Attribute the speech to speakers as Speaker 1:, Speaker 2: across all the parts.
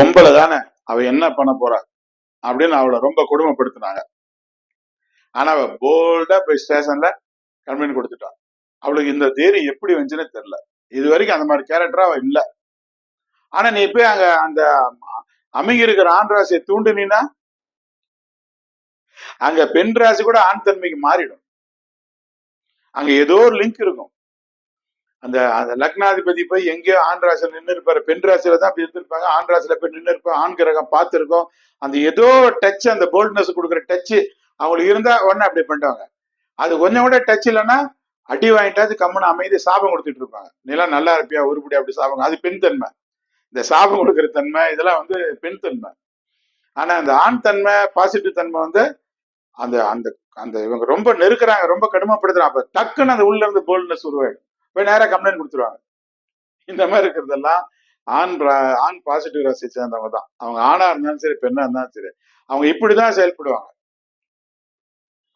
Speaker 1: பொம்பளை தானே அவ என்ன பண்ண போறா? அப்படின்னு அவளை ரொம்ப கொடுமைப்படுத்தினாங்க. ஆனா அவ போல்டா போய் ஸ்டேஷன்ல கம்ப்ளைண்ட் கொடுத்துட்டான் அவளுக்கு இந்த தைரியம் எப்படி வந்துச்சுன்னு தெரியல. இது வரைக்கும் அந்த மாதிரி கேரக்டரா அவ இல்ல. ஆனா நீ போய் அங்க அந்த அமைங்க இருக்கிற ஆண் ராசியை தூண்டுனா அங்க பெண் ராசி கூட ஆண் தன்மைக்கு மாறிடும். அங்க ஏதோ ஒரு லிங்க் இருக்கும். அந்த அந்த லக்னாதிபதி போய் எங்கேயோ ஆண் ராசியில் நின்று இருப்பாரு. பெண் ராசியில தான் அப்படி இருந்திருப்பாங்க. ஆண் ராசியில போய் நின்று இருப்போம். ஆண் கிரகம் பார்த்துருக்கோம். அந்த ஏதோ டச் அந்த போல்ட்னஸ் கொடுக்குற டச் அவங்களுக்கு இருந்தா உடனே அப்படி பண்ணிட்டாங்க அது கொஞ்சம் கூட டச் இல்லைன்னா அடி வாங்கிட்டாது கம்முன்னு அமைதி சாபம் கொடுத்துட்டு இருப்பாங்க. நிலம் நல்லா இருப்பியா? உருப்படி அப்படி சாபம். அது பெண் தன்மை. இந்த சாபம் கொடுக்குற தன்மை இதெல்லாம் வந்து பெண் தன்மை. ஆனா அந்த ஆண் தன்மை பாசிட்டிவ் தன்மை வந்து அந்த அந்த அந்த இவங்க ரொம்ப நெருக்கிறாங்க. ரொம்ப கடுமைப்படுத்துறாங்க. அப்ப டக்குன்னு அந்த உள்ள இருந்து போல்ட்னஸ் உருவாயிடும். போய் நேரா கம்ப்ளைண்ட் கொடுத்துருவாங்க. இந்த மாதிரி இருக்கிறதெல்லாம் ஆண் ஆண் பாசிட்டிவ் ராசி சேர்ந்தவங்க தான். அவங்க ஆணா இருந்தாலும் சரி பெண்ணா இருந்தாலும் சரி அவங்க இப்படிதான் செயல்படுவாங்க.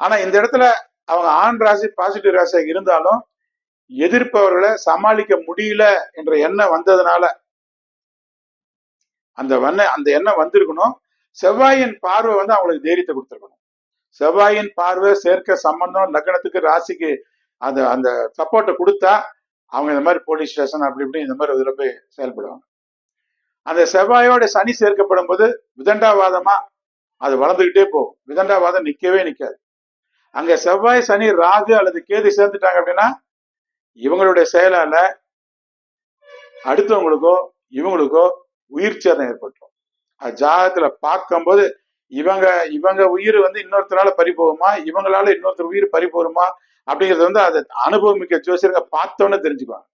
Speaker 1: ஆனா இந்த இடத்துல அவங்க ஆண் ராசி பாசிட்டிவ் ராசியாக இருந்தாலும் எதிர்ப்பவர்களை சமாளிக்க முடியல என்ற எண்ணம் வந்ததுனால அந்த வண்ண அந்த எண்ணம் வந்திருக்கணும். செவ்வாயின் பார்வை வந்து அவங்களுக்கு தைரியத்தை கொடுத்துருக்கணும். செவ்வாயின் பார்வை சேர்க்க சம்பந்தம் லக்னத்துக்கு ராசிக்கு அந்த அந்த சப்போர்ட்டை கொடுத்தா அவங்க இந்த மாதிரி போலீஸ் ஸ்டேஷன் அப்படி இப்படி இந்த மாதிரி இதில் போய் செயல்படுவாங்க. அந்த செவ்வாயோட சனி சேர்க்கப்படும் போது விதண்டாவாதமா அது வளர்ந்துகிட்டே போகும். விதண்டாவாதம் நிற்கவே நிற்காது அங்க செவ்வாய் சனி ராகு அல்லது கேது சேர்ந்துட்டாங்க அப்படின்னா இவங்களுடைய செயலால அடுத்தவங்களுக்கோ இவங்களுக்கோ உயிர் சேதம் ஏற்பட்டுரும். அது ஜாதகத்துல பார்க்கும்போது இவங்க இவங்க உயிர் வந்து இன்னொருத்தரால பறி போகுமா இவங்களால இன்னொருத்தர் உயிர் பறி போகுமா அப்படிங்கிறது வந்து அதை அனுபவமிக்க ஜோசியருங்க பார்த்தோன்னே தெரிஞ்சுக்குவாங்க.